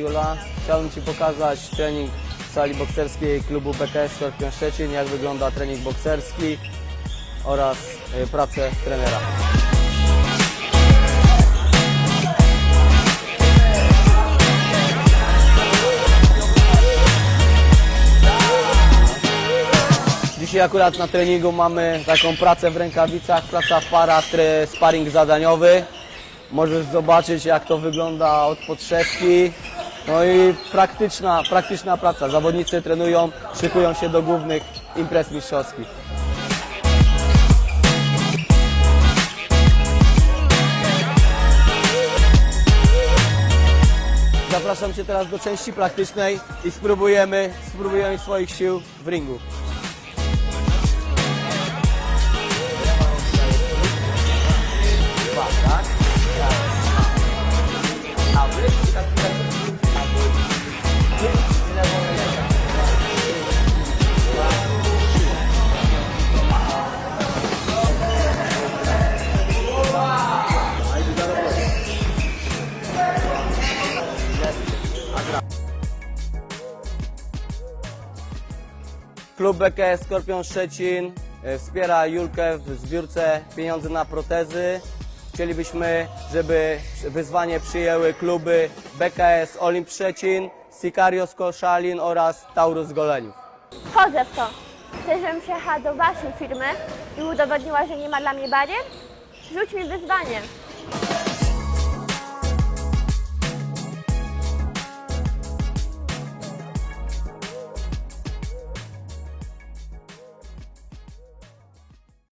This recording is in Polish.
Szczecina. Chciałbym Ci pokazać trening w sali bokserskiej klubu BKS Skorpion Szczecin, jak wygląda trening bokserski oraz y, pracę trenera. Dzisiaj akurat na treningu mamy taką pracę w rękawicach, praca para, sparring zadaniowy. Możesz zobaczyć jak to wygląda od podszewki. No i praktyczna, praktyczna praca. Zawodnicy trenują, szykują się do głównych imprez mistrzowskich. Zapraszam Cię teraz do części praktycznej i spróbujemy, spróbujemy swoich sił w ringu. Klub BKS Skorpion Szczecin e, wspiera Julkę w zbiórce pieniędzy na protezy. Chcielibyśmy, żeby wyzwanie przyjęły kluby BKS Olimp Szczecin, Sicarios Koszalin oraz Taurus Goleniów. Wchodzę w to. Chcę, żebym przyjechała do Waszej firmy i udowodniła, że nie ma dla mnie barier? Rzuć mi wyzwanie.